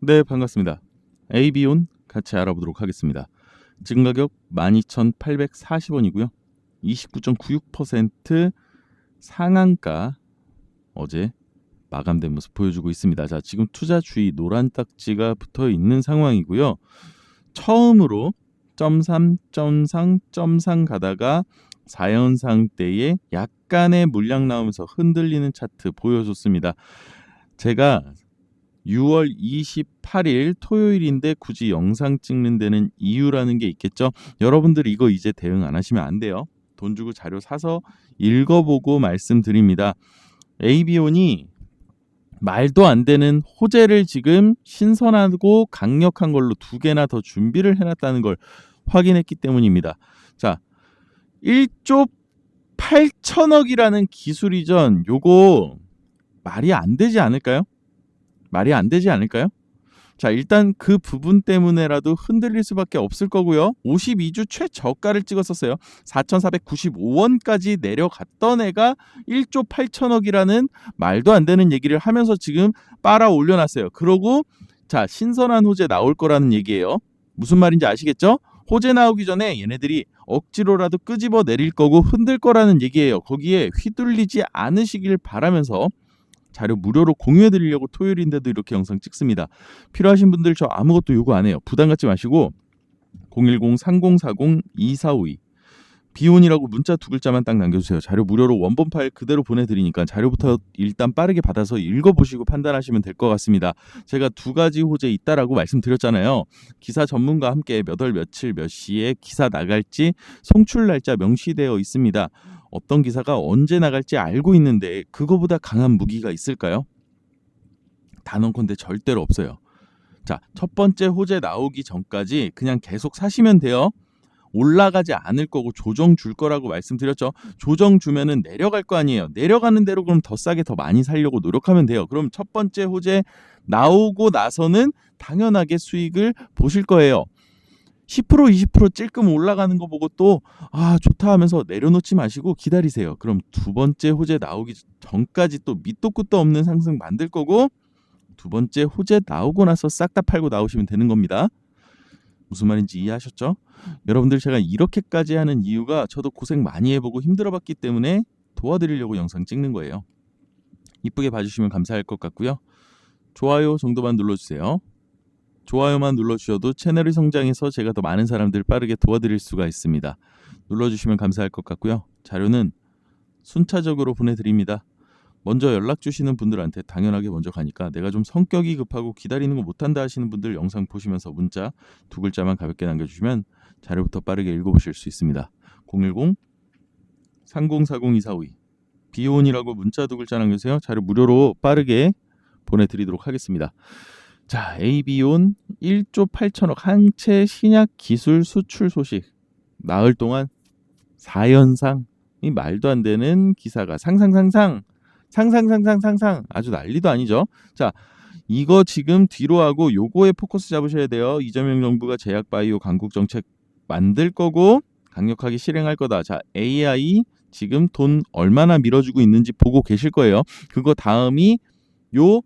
네, 반갑습니다. AB온 같이 알아보도록 하겠습니다. 지금 가격 12,840원이고요. 29.96% 상한가 어제 마감된 모습 보여주고 있습니다. 자, 지금 투자 주의 노란 딱지가 붙어 있는 상황이고요. 처음으로 점삼, 점상, 점상 가다가 4연상 때에 약간의 물량 나오면서 흔들리는 차트 보여줬습니다. 제가 6월 28일 토요일인데 굳이 영상 찍는 데는 이유라는 게 있겠죠. 여러분들 이거 이제 대응 안 하시면 안 돼요. 돈 주고 자료 사서 읽어보고 말씀드립니다. AB온이 말도 안 되는 호재를 지금 신선하고 강력한 걸로 두 개나 더 준비를 해놨다는 걸 확인했기 때문입니다. 자, 1조 8천억이라는 기술 이전 요거 말이 안 되지 않을까요? 말이 안 되지 않을까요? 자, 일단 그 부분 때문에라도 흔들릴 수밖에 없을 거고요. 52주 최저가를 찍었었어요. 4,495원까지 내려갔던 애가 1조 8천억이라는 말도 안 되는 얘기를 하면서 지금 빨아 올려놨어요. 그러고 자, 신선한 호재 나올 거라는 얘기예요. 무슨 말인지 아시겠죠? 호재 나오기 전에 얘네들이 억지로라도 끄집어 내릴 거고 흔들 거라는 얘기예요. 거기에 휘둘리지 않으시길 바라면서 자료 무료로 공유해 드리려고 토요일인데도 이렇게 영상 찍습니다. 필요하신 분들 저 아무것도 요구 안 해요. 부담 갖지 마시고 010-3040-2452 비온이라고 문자 두 글자만 딱 남겨주세요. 자료 무료로 원본 파일 그대로 보내드리니까 자료부터 일단 빠르게 받아서 읽어보시고 판단하시면 될 것 같습니다. 제가 두 가지 호재 있다라고 말씀드렸잖아요. 기사 전문가 함께 몇 월 며칠 몇 시에 기사 나갈지 송출 날짜 명시되어 있습니다. 어떤 기사가 언제 나갈지 알고 있는데 그거보다 강한 무기가 있을까요? 단언컨대 절대로 없어요. 자, 첫 번째 호재 나오기 전까지 그냥 계속 사시면 돼요. 올라가지 않을 거고 조정 줄 거라고 말씀드렸죠. 조정 주면은 내려갈 거 아니에요. 내려가는 대로 그럼 더 싸게 더 많이 살려고 노력하면 돼요. 그럼 첫 번째 호재 나오고 나서는 당연하게 수익을 보실 거예요. 10% 20% 찔끔 올라가는 거 보고 또 아 좋다 하면서 내려놓지 마시고 기다리세요. 그럼 두 번째 호재 나오기 전까지 또 밑도 끝도 없는 상승 만들 거고 두 번째 호재 나오고 나서 싹 다 팔고 나오시면 되는 겁니다. 무슨 말인지 이해하셨죠? 여러분들 제가 이렇게까지 하는 이유가 저도 고생 많이 해보고 힘들어봤기 때문에 도와드리려고 영상 찍는 거예요. 이쁘게 봐주시면 감사할 것 같고요. 좋아요 정도만 눌러주세요. 좋아요만 눌러주셔도 채널이 성장해서 제가 더 많은 사람들 빠르게 도와드릴 수가 있습니다. 눌러주시면 감사할 것 같고요. 자료는 순차적으로 보내드립니다. 먼저 연락 주시는 분들한테 당연하게 먼저 가니까 내가 좀 성격이 급하고 기다리는 거 못한다 하시는 분들 영상 보시면서 문자 두 글자만 가볍게 남겨주시면 자료부터 빠르게 읽어보실 수 있습니다. 010 3040-2452 비온이라고 문자 두 글자 남겨주세요. 자료 무료로 빠르게 보내드리도록 하겠습니다. 자, AB온 1조 8천억 항체 신약 기술 수출 소식 나흘 동안 4연상 이 말도 안 되는 기사가 상상상상 상상상상 상상 아주 난리도 아니죠. 자, 이거 지금 뒤로 하고 요거에 포커스 잡으셔야 돼요. 이재명 정부가 제약 바이오 강국 정책 만들 거고 강력하게 실행할 거다. 자, AI 지금 돈 얼마나 밀어주고 있는지 보고 계실 거예요. 그거 다음이 요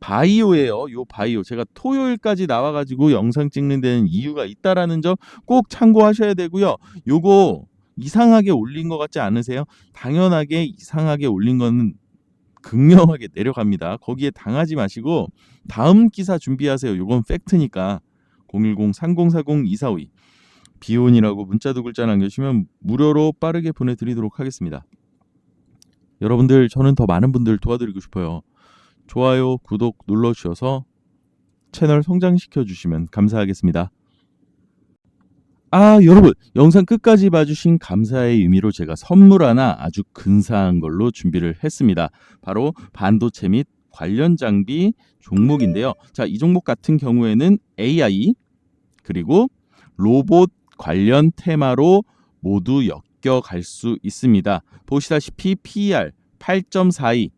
바이오예요. 요 바이오. 제가 토요일까지 나와가지고 영상 찍는 데는 이유가 있다라는 점 꼭 참고하셔야 되고요. 요거 이상하게 올린 것 같지 않으세요? 당연하게 이상하게 올린 거는 극명하게 내려갑니다. 거기에 당하지 마시고 다음 기사 준비하세요. 요건 팩트니까 010-3040-2452 비온이라고 문자 두 글자 남겨주시면 무료로 빠르게 보내드리도록 하겠습니다. 여러분들 저는 더 많은 분들 도와드리고 싶어요. 좋아요, 구독 눌러주셔서 채널 성장시켜 주시면 감사하겠습니다. 아, 여러분, 영상 끝까지 봐주신 감사의 의미로 제가 선물 하나 아주 근사한 걸로 준비를 했습니다. 바로 반도체 및 관련 장비 종목인데요. 자, 이 종목 같은 경우에는 AI 그리고 로봇 관련 테마로 모두 엮여갈 수 있습니다. 보시다시피 PER 8.42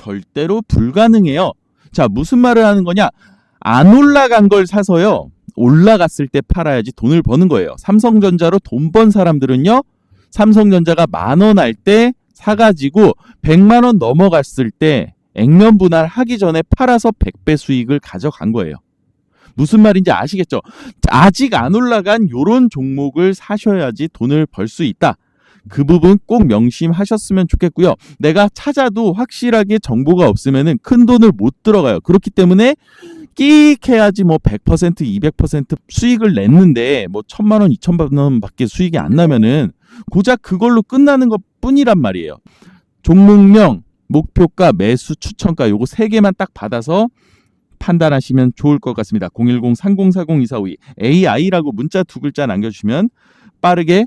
절대로 불가능해요. 자, 무슨 말을 하는 거냐? 안 올라간 걸 사서요. 올라갔을 때 팔아야지 돈을 버는 거예요. 삼성전자로 돈 번 사람들은요. 삼성전자가 만 원 할 때 사가지고 100만 원 넘어갔을 때 액면 분할 하기 전에 팔아서 100배 수익을 가져간 거예요. 무슨 말인지 아시겠죠? 아직 안 올라간 요런 종목을 사셔야지 돈을 벌 수 있다. 그 부분 꼭 명심하셨으면 좋겠고요. 내가 찾아도 확실하게 정보가 없으면은 큰 돈을 못 들어가요. 그렇기 때문에 끼익 해야지 뭐 100%, 200% 수익을 냈는데 뭐 천만 원, 이천만 원밖에 수익이 안 나면은 고작 그걸로 끝나는 것 뿐이란 말이에요. 종목명, 목표가, 매수, 추천가 요거 세 개만 딱 받아서 판단하시면 좋을 것 같습니다. 010-3040-2452 AI라고 문자 두 글자 남겨주시면 빠르게